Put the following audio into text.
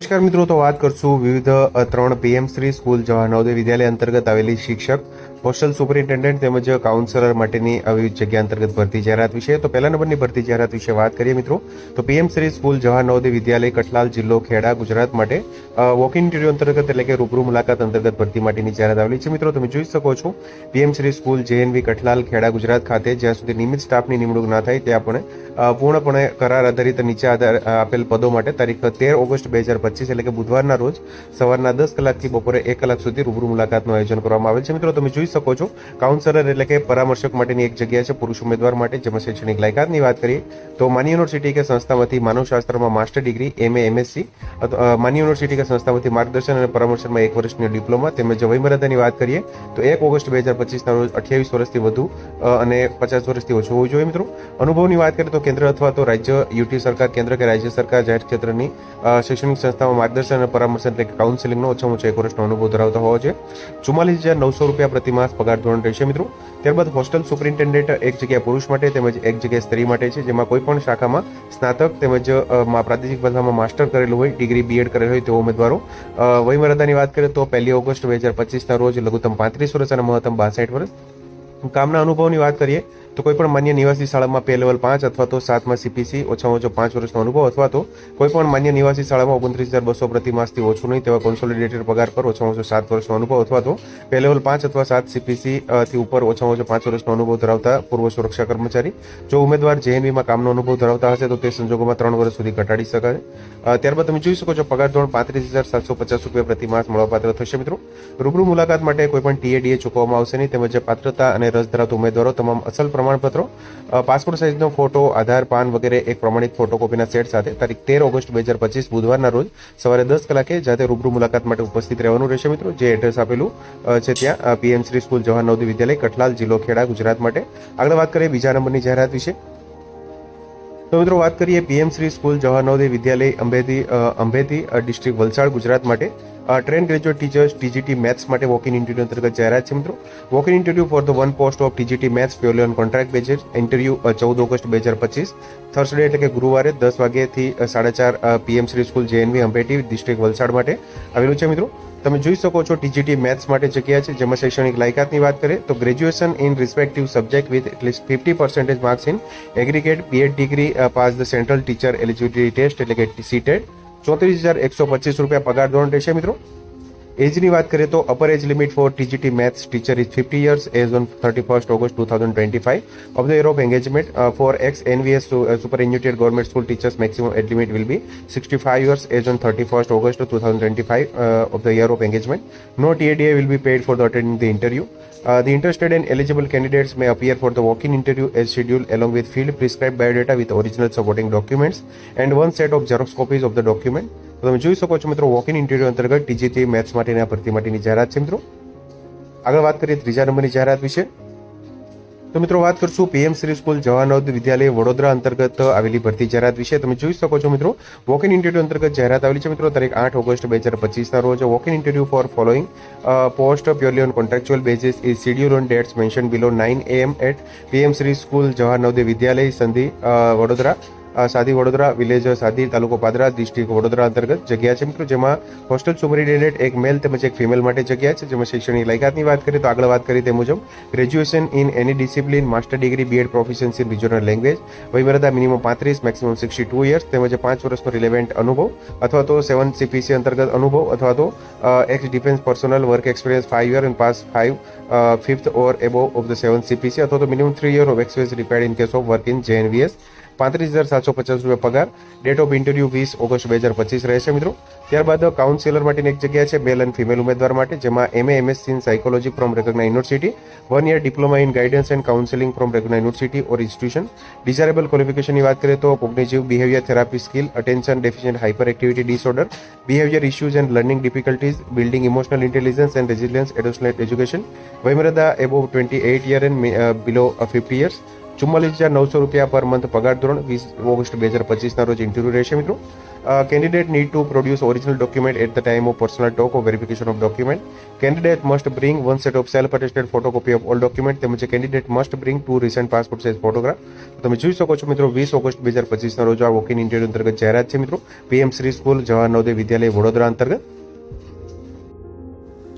નમસ્કાર મિત્રો, તો વાત કરશું વિવિધ ત્રણ પીએમ શ્રી સ્કૂલ જવા નવોદય વિદ્યાલય અંતર્ગત આવેલી શિક્ષક હોસ્ટેલ સુપરિન્ટેન્ડન્ટ તેમજ કાઉન્સલર માટેની આવી જગ્યા અંતર્ગત ભરતી જાહેરાત વિશે, તો પહેલા નંબરની ભરતી જાહેરાત વિશે વાત કરીએ મિત્રો. તો પીએમ શ્રી સ્કૂલ જવાહર નવોદય વિદ્યાલય કઠલાલ જિલ્લો, ખેડા, ગુજરાત માટે વોક ઇન ઇન્ટરવ્યુ અંતર્ગત એટલે કે રૂબરૂ મુલાકાત અંતર્ગત ભરતી માટેની જાહેરાત આવેલી છે. મિત્રો, તમે જોઈ શકો છો, PM Shri school JNV Kathlal Kheda, Gujarat ખાતે જ્યાં સુધી નિયમિત સ્ટાફની નિમણૂક ના થાય, ત્યાં પણ પૂર્ણપણે કરાર આધારિત નીચે આધાર આપેલ પદો માટે તારીખ તેર ઓગસ્ટ બે હજાર પચીસ એટલે કે બુધવારના રોજ સવારના દસ કલાકથી બપોરે એક કલાક સુધી રૂબરૂ મુલાકાતનું આયોજન કરવામાં આવેલ છે. મિત્રો, તમે જોઈ શકો છો. કાઉન્સલર એટલે કે પરામર્શક માટેની એક જગ્યા છે પુરુષ ઉમેદવાર માટે, જેમાં શૈક્ષણિક લાયકાતની વાત કરીએ, તો માની યુનિવર્સિટી કે સંસ્થામાંથી માનવશાસ્ત્રમાં માસ્ટર ડિગ્રી એમએ એમએસસી માની યુનિવર્સિટી કે સંસ્થામાંથી માર્ગદર્શન અને પરામર્શનમાં એક વર્ષની ડિપ્લોમા તેમજ વયમર્યાદાની વાત કરીએ, તો એક ઓગસ્ટ બે હજાર પચીસના રોજ અઠ્યાવીસ વર્ષથી વધુ અને પચાસ વર્ષથી ઓછું હોવું જોઈએ મિત્રો. અનુભવની વાત કરીએ તો કેન્દ્ર અથવા તો રાજ્ય યુટી સરકાર, કેન્દ્ર કે રાજ્ય સરકાર જાહેર ક્ષેત્રની શૈક્ષણિક સંસ્થામાં માર્ગદર્શન અને પરામર્શ એટલે કાઉન્સેલિંગનો ઓછામાં ઓછો એક વર્ષનો અનુભવ ધરાવતા હોવો જોઈએ. ચુમ્માલીસ હજાર નવસો રૂપિયા પ્રતિ માસ પગાર ધોરણ રહેશે મિત્રો. ત્યારબાદ હોસ્ટેલ સુપરિન્ટેન્ડન્ટ એક જગ્યા પુરુષ માટે તેમજ એક જગ્યા સ્ત્રી માટે છે, જેમાં કોઈ પણ શાખામાં સ્નાતક તેમજ પ્રાદેશિક ભાષામાં માસ્ટર કરેલું હોય, ડિગ્રી બીએડ કરેલ હોય તેવા ઉમેદવારો. વય વયમર્યાદાની વાત કરીએ તો પહેલી ઓગસ્ટ બે હજાર પચીસના રોજ લઘુત્તમ પાંત્રીસ વર્ષ અને મહત્તમ બાસઠ વર્ષ. કામના અનુભવની વાત કરીએ તો કોઈ પણ માન્ય નિવાસી શાળામાં પે લેવલ પાંચ અથવા તો સાતમાં સીપીસી ઓછામાં ઓછો પાંચ વર્ષનો અનુભવ અથવા તો કોઈ પણ માન્ય નિવાસી શાળામાં ઓગણત્રીસ હજાર બસો પ્રતિ માસથી ઓછું નહીં તેવા કોન્સોલિડેટેડ પગાર પર ઓછામાં ઓછો સાત વર્ષનો અનુભવ અથવા તો પે લેવલ પાંચ અથવા સાત સીપીસી થી ઉપર ઓછામાં ઓછો પાંચ વર્ષનો અનુભવ ધરાવતા પૂર્વ સુરક્ષા કર્મચારી. જો ઉમેદવાર જેએનવીમાં કામનો અનુભવ ધરાવતા હશે તો તે સંજોગોમાં ત્રણ વર્ષ સુધી ઘટાડી શકાય. ત્યારબાદ તમે જોઈ શકો છો પગાર ધોરણ પાંત્રીસ હજાર સાતસો પચાસ રૂપિયા પ્રતિ માસ મળવાપાત્ર થશે મિત્રો. રૂબરૂ મુલાકાત માટે કોઈ પણ ટીએડીએ ચૂકવવામાં આવશે નહીં. તેમજ પાત્રતા અને રસ ધરાવતા ઉમેદવારો તમામ અસલ પ્રમાણપત્રો પાસપોર્ટ સાઇઝનો ફોટો, આધાર, પાન વગેરે એક પ્રમાણિત ફોટોકોપીના સેટ સાથે તારીખ તેર ઓગસ્ટ બે હજાર પચીસ બુધવારના રોજ સવારે દસ કલાકે જાતે રૂબરૂ મુલાકાત માટે ઉપસ્થિત રહેવાનું રહેશે મિત્રો. જે એડ્રેસ આપેલું છે ત્યાં પીએમ શ્રી સ્કૂલ જવાહર નવોદય વિદ્યાલય, કઠલાલ જિલ્લો ખેડા, ગુજરાત માટે. આગળ વાત કરીએ બીજા નંબરની જાહેરાત વિશે. તો મિત્રો વાત કરીએ PM Shri school Jawahar Navodaya Vidyalaya Ambheti Ambheti district Valsad, Gujarat માટે. Train graduate teachers TGT maths માટે વોક ઇન ઇન્ટરવ્યુ અંતર્ગત જાહેરાત છે મિત્રો. Walk in interview for the one post of TGT maths purely on contract basis interview ચૌદ August બે હજાર પચીસ. થર્સડે એટલે કે ગુરુવારે દસ વાગ્યાથી સાડા ચાર PM Shri school JNV Ambheti district Valsad માટે આવેલું છે મિત્રો. તમે જોઈ શકો છો ટીજીટી મેથ્સ માટે જગ્યા છે, જેમાં શૈક્ષણિક લાયકાતની વાત કરીએ તો graduation in respective subject with at least fifty percentage marks in aggregate BEd degree pass the central teacher eligibility test એટલે કે સીટેડ ચોત્રીસ હજાર એકસો પચીસ રૂપિયા પગાર ધોરણ રહેશે મિત્રો. એજની વાત કરીએ તો upper age limit for TGT maths teacher is fifty years as on thirty first August two thousand twenty five of the year of engagement for ex NVS superannuated government school teachers maximum age limit will be sixty five years as on thirty first August two thousand twenty five of the year of engagement no TA DA will be paid for the attending the interview Uh, the interested and eligible candidates may appear for the walk-in interview as scheduled along with field prescribed biodata with original supporting documents and one set of xerox copies of the document. તો તમે જોઈ શકો છો મિત્રો walk in interview અંતર્ગત TGT maths માટેની આ ભરતી માટેની જાહેરાત છે મિત્રો. આગળ વાત કરીએ ત્રીજા નંબરની જાહેરાત વિશે. તો મિત્રો, વાત કરશું પીએમ શ્રી સ્કૂલ જવાનોદ વિદ્યાલય વડોદરા અંતર્ગત આવેલી ભરતી જાહેરાત વિશે. તમે જોઈ શકો છો મિત્રો વોક ઇન ઇન્ટરવ્યુ અંતર્ગત જાહેરાત આવેલી છે મિત્રો, તારીખ આઠ ઓગસ્ટ બે હજાર પચીસના રોજ. Walk in interview for following post purely on contractual basis is schedule on dates mention below nine AM at PM Shri school Jawahar Navodaya Vidyalaya, સંધિ વડોદરા. સાદી વડોદરા વિલેજ સાદી તાલુકો પાદરા ડિસ્ટ્રિક્ટ વડોદરા અંતર્ગત જગ્યા છે મિત્રો, જેમાં હોસ્ટેલ સુપરિન્ટેન્ડન્ટ એક મેલ તેમજ એક ફિમેલ માટે જગ્યા છે, જેમાં શૈક્ષણિક લાયકાતની વાત કરીએ તો આગળ વાત કરી તે મુજબ graduation in any discipline master degree BEd proficiency in regional language વયમર્યાદા minimum પાંત્રીસ મેક્સિમમ સિક્સટી ટુ યર્સ તેમજ પાંચ વર્ષનો રિલેવન્ટ અનુભવ, અથવા તો સેવન સીપીસી અંતર્ગત અનુભવ, અથવા તો ex defence personal work experience five year and pass five fifth or above of the seven CPC અથવા તો minimum three year of experience required in case of work in JNVS પાંત્રીસ હજાર સાતસો પચાસ રૂપિયા પગાર. ડેટ ઓફ ઇન્ટરવ્યૂ વીસ August બે હજાર પચીસ રહેશે મિત્રો. ત્યારબાદ કાઉન્સિલર માટેની એક જગ્યા છે મેલ એન્ડ ફિમેલ ઉમેદવાર માટે, જેમાં MA MSc in psychology from recognise university one year diploma in guidance and counselling from recognise university or institution desirable ક્વોલિફિકેશનની વાત કરીએ તો cognitive behaviour therapy skill attention deficient hyper activity disorder behaviour issues and learning difficulties building emotional intelligence and resilience adolescent education વયમર્યાદા above twenty eight year and below fifty years ચુમ્માલીસ હજાર નવસો રૂપિયા per month પગાર ધોરણ વીસ August બે હજાર પચીસના રોજ ઇન્ટરવ્યુ રહેશે મિત્રો. Candidate need to produce original document at the time of personal talk of verification of document candidate must bring one set of self attested photocopy of all document તેમજ candidate must bring two recent passport size photograph તમે જોઈ શકો છો મિત્રો, વીસ August બે હજાર પચીસના રોજ આ વોકિંગ ઇન્ટરવ્યુ અંતર્ગત જાહેરાત છે મિત્રો. પીએમ શ્રી સ્કૂલ જવાહર નવોદય વિદ્યાલય વડોદરા અંતર્ગત.